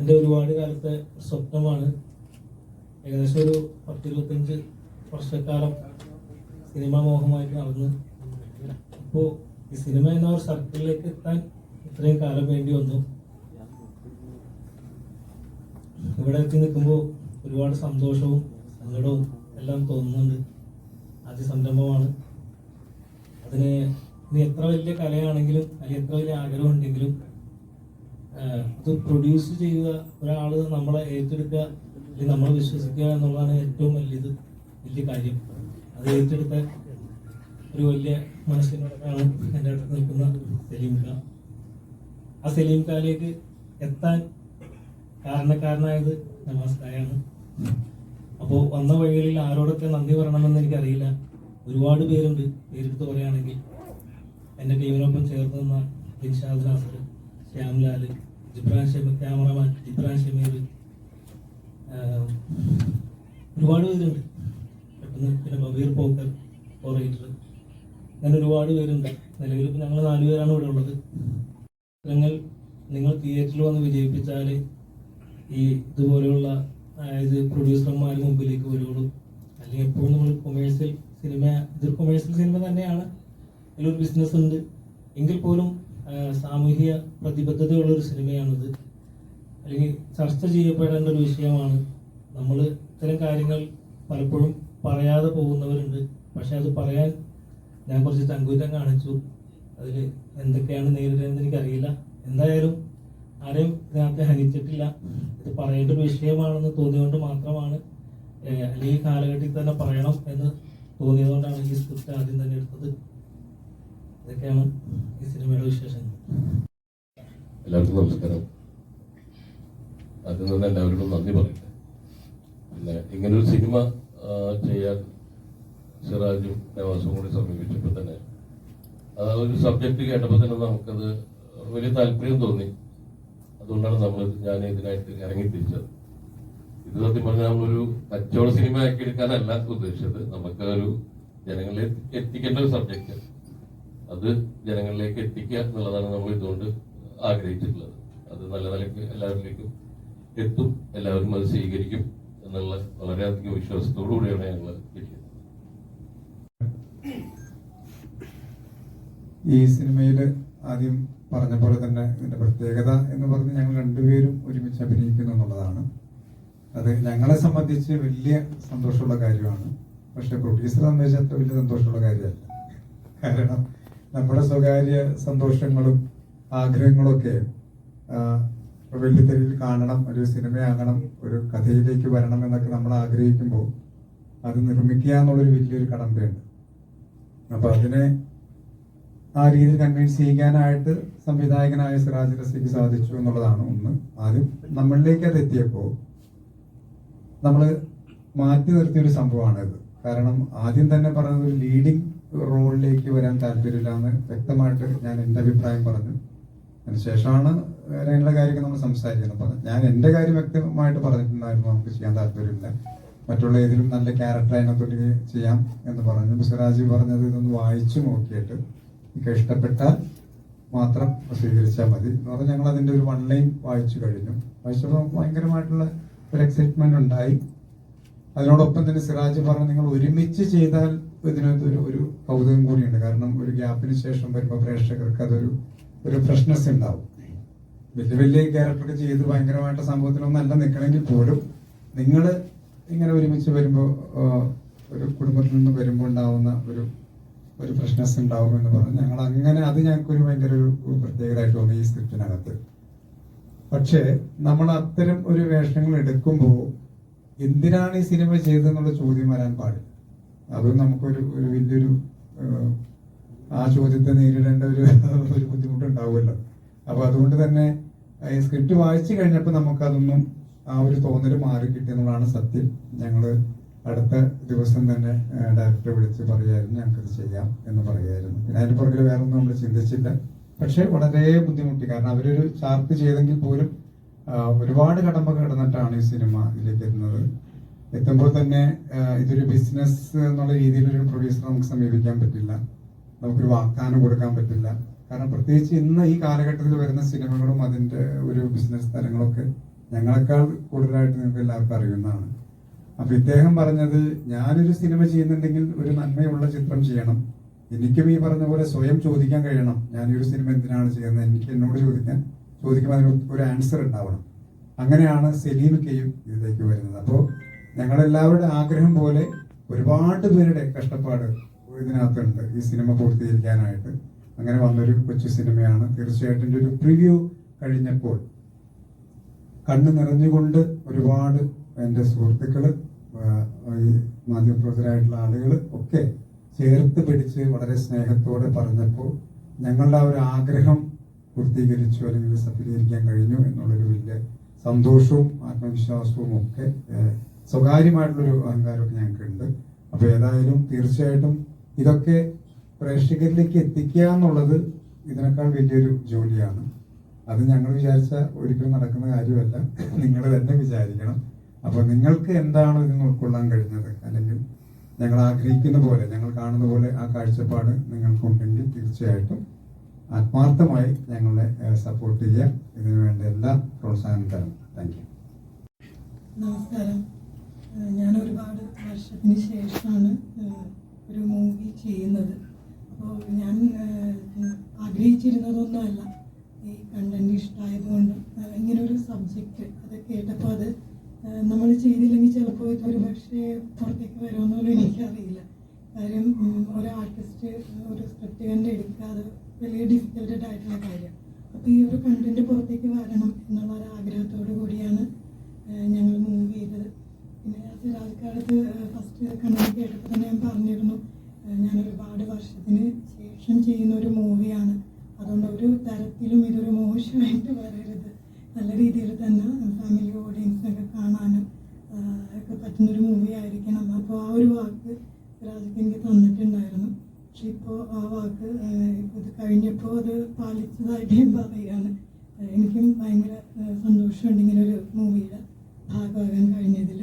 എന്റെ ഒരുപാട് കാലത്തെ സ്വപ്നമാണ്. ഏകദേശം ഒരു പത്തിരുപത്തഞ്ച് വർഷക്കാലം സിനിമാ മോഹമായിട്ട് നടന്ന്. അപ്പോൾ ഈ സിനിമ എന്ന ഒരു സർക്കിളിലേക്ക് എത്താൻ ഇത്രയും കാലം വേണ്ടി വന്നു. ഇവിടെ എത്തി നിൽക്കുമ്പോൾ ഒരുപാട് സന്തോഷവും സങ്കടവും എല്ലാം തോന്നുന്നുണ്ട്. ആദ്യ സംരംഭമാണ് അതിന് ഇനി എത്ര വലിയ കലയാണെങ്കിലും അല്ലെങ്കിൽ എത്ര വലിയ ആഗ്രഹം ഉണ്ടെങ്കിലും അത് പ്രൊഡ്യൂസ് ചെയ്യുക ഒരാൾ നമ്മളെ ഏറ്റെടുക്കുക അല്ലെങ്കിൽ വിശ്വസിക്കുക എന്നുള്ളതാണ് ഏറ്റവും വലിയത് വലിയ കാര്യം. അത് ഏറ്റെടുത്ത ഒരു വലിയ മനസ്സിനോടാണ് എന്റെ അടുത്ത് നിൽക്കുന്ന സലീം ഖാൻ ആ സലീം ഖാനിലേക്ക് എത്താൻ കാരണക്കാരനായത് നമസ്കാരാണ് അപ്പോൾ വന്ന വഴികളിൽ ആരോടൊക്കെ നന്ദി പറയണമെന്ന് എനിക്കറിയില്ല. ഒരുപാട് പേരുണ്ട്. പേരെടുത്ത് പറയുകയാണെങ്കിൽ എന്റെ ടീമിനൊപ്പം ചേർന്ന് നിന്ന ദിൻഷാദ് നാസർ ശ്യാംലാൽ ജിബ്രാൻ ഷമീർ ക്യാമറമാൻ ജിബ്രാൻ ഷമീർ ഒരുപാട് പേരുണ്ട്. പെട്ടെന്ന് പിന്നെ ബബീർ പോക്കർ ഓറേറ്റർ അങ്ങനെ ഒരുപാട് പേരുണ്ട്. നിലവിൽ ഇപ്പം ഞങ്ങൾ നാലുപേരാണ് ഇവിടെ ഉള്ളത്. ചിത്രങ്ങൾ നിങ്ങൾ തിയേറ്ററിൽ വന്ന് വിജയിപ്പിച്ചാൽ ഈ ഇതുപോലെയുള്ള അതായത് പ്രൊഡ്യൂസർമാർ മുമ്പിലേക്ക് വരുള്ളൂ. അല്ലെങ്കിൽ എപ്പോഴും നമ്മൾ കൊമേഴ്സ്യൽ സിനിമ ഇതൊരു കൊമേഴ്സ്യൽ സിനിമ തന്നെയാണ്. അതിലൊരു ബിസിനസ് ഉണ്ട്. എങ്കിൽ പോലും സാമൂഹിക പ്രതിബദ്ധതയുള്ള ഒരു സിനിമയാണിത്. അല്ലെങ്കിൽ ചർച്ച ചെയ്യപ്പെടേണ്ട ഒരു വിഷയമാണ്. നമ്മൾ ഇത്തരം കാര്യങ്ങൾ പലപ്പോഴും പറയാതെ പോകുന്നവരുണ്ട്. പക്ഷെ അത് പറയാൻ ഞാൻ കുറച്ച് ചങ്കൂറ്റം കാണിച്ചു. അതിൽ എന്തൊക്കെയാണ് നേരിടേണ്ടത് എനിക്കറിയില്ല. എന്തായാലും ആരെയും ഇതിനകത്ത് ഹനിച്ചിട്ടില്ല. ഇത് പറയേണ്ട ഒരു വിഷയമാണെന്ന് തോന്നിയതുകൊണ്ട് മാത്രമാണ് അല്ലെങ്കിൽ കാലഘട്ടത്തിൽ തന്നെ പറയണം എന്ന് തോന്നിയതുകൊണ്ടാണ് ഈ സ്ക്രിപ്റ്റ് ആദ്യം തന്നെ എടുത്തത്. ഇതൊക്കെയാണ് ഈ സിനിമയുടെ വിശേഷങ്ങൾ. എല്ലാവർക്കും നമസ്കാരം. അതിൽ തന്നെ എല്ലാവരോടും നന്ദി പറയട്ടെ. പിന്നെ ഇങ്ങനൊരു സിനിമ ചെയ്യാൻ സിറാജും നവാസും കൂടി സമീപിച്ചപ്പോൾ തന്നെ ആ ഒരു സബ്ജക്റ്റ് കേട്ടപ്പോൾ തന്നെ നമുക്കത് വലിയ താല്പര്യം തോന്നി. അതുകൊണ്ടാണ് നമ്മൾ ഞാൻ ഇതിനായിട്ട് ഇറങ്ങി തിരിച്ചത് ഇത് സത്യം പറഞ്ഞാൽ നമ്മളൊരു കച്ചവട സിനിമ ആക്കി എടുക്കാനല്ല ഉദ്ദേശിച്ചത്. നമുക്ക് ഒരു ജനങ്ങളിലേക്ക് എത്തിക്കേണ്ട ഒരു സബ്ജക്റ്റ് അത് ജനങ്ങളിലേക്ക് എത്തിക്കുക എന്നുള്ളതാണ് നമ്മൾ ഇതുകൊണ്ട് ആഗ്രഹിച്ചിട്ടുള്ളത്. അത് നല്ല നിലയ്ക്ക് എല്ലാവരിലേക്കും എത്തും എല്ലാവരും അത് സ്വീകരിക്കും എന്നുള്ള വളരെയധികം വിശ്വാസത്തോടു കൂടിയാണ് ഞങ്ങൾ ഈ സിനിമയിൽ ആദ്യം പറഞ്ഞ പോലെ തന്നെ ഇതിന്റെ പ്രത്യേകത എന്ന് പറഞ്ഞ് ഞങ്ങൾ രണ്ടുപേരും ഒരുമിച്ച് അഭിനയിക്കുന്നു എന്നുള്ളതാണ്. അത് ഞങ്ങളെ സംബന്ധിച്ച് വലിയ സന്തോഷമുള്ള കാര്യമാണ്. പക്ഷെ പ്രൊഡ്യൂസറെ സംബന്ധിച്ച് വലിയ സന്തോഷമുള്ള കാര്യമല്ല. കാരണം നമ്മുടെ സ്വകാര്യ സന്തോഷങ്ങളും ആഗ്രഹങ്ങളൊക്കെ വെള്ളിത്തെരിയിൽ കാണണം ഒരു സിനിമയാകണം ഒരു കഥയിലേക്ക് വരണം എന്നൊക്കെ നമ്മൾ ആഗ്രഹിക്കുമ്പോൾ അത് നിർമ്മിക്കുക എന്നുള്ളൊരു വലിയൊരു കടമ്പയുണ്ട് അപ്പൊ അതിനെ ആ രീതിയിൽ കൺവിൻസ് ചെയ്യാനായിട്ട് സംവിധായകനായ സിറാജ് റസിക്ക് സാധിച്ചു എന്നുള്ളതാണ് ഒന്ന്. ആദ്യം നമ്മളിലേക്ക് അത് എത്തിയപ്പോൾ നമ്മൾ മാറ്റി നിർത്തിയൊരു സംഭവമാണ് ഇത് കാരണം ആദ്യം തന്നെ പറഞ്ഞത് ഒരു ലീഡിങ് റോളിലേക്ക് വരാൻ താല്പര്യമില്ല എന്ന് വ്യക്തമായിട്ട് ഞാൻ എന്റെ അഭിപ്രായം പറഞ്ഞു. അതിനുശേഷമാണ് വേറെയുള്ള കാര്യങ്ങൾ നമ്മൾ സംസാരിക്കുന്നത്. അപ്പൊ ഞാൻ എന്റെ കാര്യം വ്യക്തമായിട്ട് പറഞ്ഞിട്ടുണ്ടായിരുന്നു നമുക്ക് ചെയ്യാൻ താല്പര്യമില്ല. മറ്റുള്ള ഏതിലും നല്ല ക്യാരക്ടർ അതിനകത്തോട്ട് ചെയ്യാം എന്ന് പറഞ്ഞു. സിറാജ് പറഞ്ഞത് ഇതൊന്ന് വായിച്ചു നോക്കിയിട്ട് എനിക്ക് ഇഷ്ടപ്പെട്ടാൽ മാത്രം സ്വീകരിച്ചാൽ മതി എന്ന് പറഞ്ഞാൽ ഞങ്ങൾ അതിന്റെ ഒരു വൺ ലൈൻ വായിച്ചു കഴിഞ്ഞു. വായിച്ചപ്പോൾ ഭയങ്കരമായിട്ടുള്ള ഒരു എക്സൈറ്റ്മെന്റ് ഉണ്ടായി. അതിനോടൊപ്പം തന്നെ സിറാജ് പറഞ്ഞു നിങ്ങൾ ഒരുമിച്ച് ചെയ്താൽ ഇതിനകത്ത് ഒരു കൗതുകം കൂടിയുണ്ട്. കാരണം ഒരു ഗ്യാപ്പിന് ശേഷം വരുമ്പോൾ പ്രേക്ഷകർക്ക് അതൊരു ഒരു ഫ്രഷ്നെസ് ഉണ്ടാവും. വലിയ വലിയ ക്യാരക്ടറൊക്കെ ചെയ്ത് ഭയങ്കരമായിട്ട് സംഭവത്തിലൊന്നല്ല നിൽക്കണമെങ്കിൽ പോലും നിങ്ങൾ ഇങ്ങനെ ഒരുമിച്ച് വരുമ്പോൾ ഒരു കുടുംബത്തിൽ നിന്ന് വരുമ്പോൾ ഉണ്ടാവുന്ന ഒരു ഒരു ഫ്രഷ്നെസ് ഉണ്ടാവും എന്ന് പറഞ്ഞു ഞങ്ങൾ അങ്ങനെ അത് ഞങ്ങൾക്ക് ഒരു ഭയങ്കര ഒരു പ്രത്യേകതയായിട്ട് തോന്നി ഈ സ്ക്രിപ്റ്റിനകത്ത്. പക്ഷേ നമ്മൾ അത്തരം ഒരു വേഷങ്ങൾ എടുക്കുമ്പോൾ എന്തിനാണ് ഈ സിനിമ ചെയ്തതെന്നുള്ള ചോദ്യം വരാൻ പാടില്ല. അതും നമുക്കൊരു ഒരു വലിയൊരു ആ ചോദ്യത്തെ നേരിടേണ്ട ഒരു ഒരു ബുദ്ധിമുട്ടുണ്ടാവുമല്ലോ. അപ്പൊ അതുകൊണ്ട് തന്നെ സ്ക്രിപ്റ്റ് വായിച്ചു കഴിഞ്ഞപ്പോൾ നമുക്കതൊന്നും ആ ഒരു തോന്നൽ മാറി കിട്ടിയെന്നുള്ളതാണ് സത്യം. ഞങ്ങൾ അടുത്ത ദിവസം തന്നെ ഡയറക്ടറെ വിളിച്ച് പറയായിരുന്നു ഞങ്ങൾക്കത് ചെയ്യാം എന്ന് പറയായിരുന്നു. പിന്നെ അതിന് പുറകിൽ വേറെ ഒന്നും നമ്മൾ ചിന്തിച്ചില്ല. പക്ഷെ വളരെ ബുദ്ധിമുട്ടി. കാരണം അവരൊരു ചാർട്ട് ചെയ്തെങ്കിൽ പോലും ഒരുപാട് കടമ്പ കിടന്നിട്ടാണ് ഈ സിനിമ ഇതിലേക്ക് എത്തുന്നത് എത്തുമ്പോൾ തന്നെ ഇതൊരു ബിസിനസ് എന്നുള്ള രീതിയിൽ ഒരു പ്രൊഡ്യൂസർ നമുക്ക് സമീപിക്കാൻ പറ്റില്ല. നമുക്കൊരു വാഗ്ദാനം കൊടുക്കാൻ പറ്റില്ല. കാരണം പ്രത്യേകിച്ച് ഇന്ന് ഈ കാലഘട്ടത്തിൽ വരുന്ന സിനിമകളും അതിന്റെ ഒരു ബിസിനസ് തലങ്ങളൊക്കെ ഞങ്ങളെക്കാൾ കൂടുതലായിട്ട് നിങ്ങൾക്ക് എല്ലാവർക്കും അറിയുന്നതാണ്. അപ്പൊ ഇദ്ദേഹം പറഞ്ഞത് ഞാനൊരു സിനിമ ചെയ്യുന്നുണ്ടെങ്കിൽ ഒരു നന്മയുള്ള ചിത്രം ചെയ്യണം. എനിക്കും ഈ പറഞ്ഞ പോലെ സ്വയം ചോദിക്കാൻ കഴിയണം. ഞാൻ ഈ ഒരു സിനിമ എന്തിനാണ് ചെയ്യുന്നത്? എനിക്ക് എന്നോട് ചോദിക്കാൻ ചോദിക്കുമ്പോൾ അതിന് ഒരു ആൻസർ ഉണ്ടാവണം. അങ്ങനെയാണ് സെലീമിക്കയും ഇതിലേക്ക് വരുന്നത്. അപ്പോൾ ഞങ്ങളെല്ലാവരുടെ ആഗ്രഹം പോലെ ഒരുപാട് പേരുടെ കഷ്ടപ്പാട് ഇതിനകത്തുണ്ട് ഈ സിനിമ പൂർത്തീകരിക്കാനായിട്ട്. അങ്ങനെ വന്നൊരു കൊച്ചു സിനിമയാണ്. തീർച്ചയായിട്ടും ഒരു പ്രിവ്യൂ കഴിഞ്ഞപ്പോൾ കണ്ണു നിറഞ്ഞുകൊണ്ട് ഒരുപാട് എന്റെ ഈ മാധ്യമപ്രവർത്തകരായിട്ടുള്ള ആളുകൾ ഒക്കെ ചേർത്ത് പിടിച്ച് വളരെ സ്നേഹത്തോടെ പറഞ്ഞപ്പോൾ ഞങ്ങളുടെ ആ ഒരു ആഗ്രഹം പൂർത്തീകരിച്ചു അല്ലെങ്കിൽ സഫലീകരിക്കാൻ കഴിഞ്ഞു എന്നുള്ളൊരു വലിയ സന്തോഷവും ആത്മവിശ്വാസവും ഒക്കെ സ്വകാര്യമായിട്ടുള്ളൊരു അഹങ്കാരമൊക്കെ ഞങ്ങൾക്കുണ്ട് അപ്പൊ ഏതായാലും തീർച്ചയായിട്ടും ഇതൊക്കെ പ്രേക്ഷകരിലേക്ക് എത്തിക്കുക എന്നുള്ളത് ഇതിനേക്കാൾ വലിയൊരു ജോലിയാണ്. അത് ഞങ്ങൾ വിചാരിച്ച ഒരിക്കലും നടക്കുന്ന കാര്യമല്ല. നിങ്ങൾ തന്നെ വിചാരിക്കണം. അപ്പോൾ നിങ്ങൾക്ക് എന്താണ് ഇതിന് ഉൾക്കൊള്ളാൻ കഴിഞ്ഞത്? അല്ലെങ്കിൽ ഞങ്ങൾ ആഗ്രഹിക്കുന്ന പോലെ ഞങ്ങൾ കാണുന്ന പോലെ ആ കാഴ്ചപ്പാട് നിങ്ങൾക്കുണ്ടെങ്കിൽ തീർച്ചയായിട്ടും ആത്മാർത്ഥമായി ഞങ്ങളെ സപ്പോർട്ട് ചെയ്യുക. ഇതിനു വേണ്ട എല്ലാ പ്രോത്സാഹനം തരണം താങ്ക് യു നമസ്കാരം. ഞാൻ ഒരുപാട് വർഷത്തിന് ശേഷമാണ് ഒരു മൂവി ചെയ്യുന്നത്. അപ്പോൾ ഞാൻ ആഗ്രഹിച്ചിരുന്നതൊന്നുമല്ല. ഈ കണ്ടന്റ് ഇഷ്ടമായതുകൊണ്ട് ഇങ്ങനൊരു സബ്ജക്റ്റ് അത് കേട്ടപ്പോൾ അത് നമ്മൾ ചെയ്തില്ലെങ്കിൽ ചിലപ്പോൾ ഇതൊരു പക്ഷേ പുറത്തേക്ക് വരുമെന്നുള്ളൂ എനിക്കറിയില്ല. കാര്യം ഒരു ആർട്ടിസ്റ്റ് ഒരു സ്ക്രിപ്റ്റ് കണ്ട് എടുക്കുക വലിയ ഡിഫിക്കൽട്ടഡ് ആയിട്ടുള്ള അപ്പോൾ ഈ ഒരു കണ്ടന്റ് പുറത്തേക്ക് വരണം എന്നുള്ള ഒരു ആഗ്രഹത്തോടു കൂടിയാണ് ഞങ്ങൾ മൂവ് ചെയ്തത് പിന്നെ സിറാജ് ഫസ്റ്റ് കണ്ടന്റ് കേട്ടപ്പോൾ തന്നെ ഞാൻ പറഞ്ഞിരുന്നു ഏഹ് ഞാൻ ഒരുപാട് വർഷത്തിന് ശേഷം ചെയ്യുന്ന ഒരു മൂവിയാണ് അതുകൊണ്ട് ഒരു തരത്തിലും ഇതൊരു മോശമായിട്ട് വരരുത് നല്ല രീതിയിൽ തന്നെ ഫാമിലി ഓഡിയൻസിനൊക്കെ കാണാനും ഒക്കെ പറ്റുന്നൊരു മൂവി ആയിരിക്കണം. അപ്പോൾ ആ ഒരു വാക്ക് സിറാജ് എനിക്ക് തന്നിട്ടുണ്ടായിരുന്നു. പക്ഷെ ഇപ്പോൾ ആ വാക്ക് ഇത് കഴിഞ്ഞപ്പോൾ അത് പാലിച്ചതായിട്ട് പറയുകയാണ്. എനിക്കും ഭയങ്കര സന്തോഷമുണ്ട് ഇങ്ങനെ ഒരു മൂവിയുടെ ഭാഗമാകാൻ കഴിഞ്ഞതിൽ.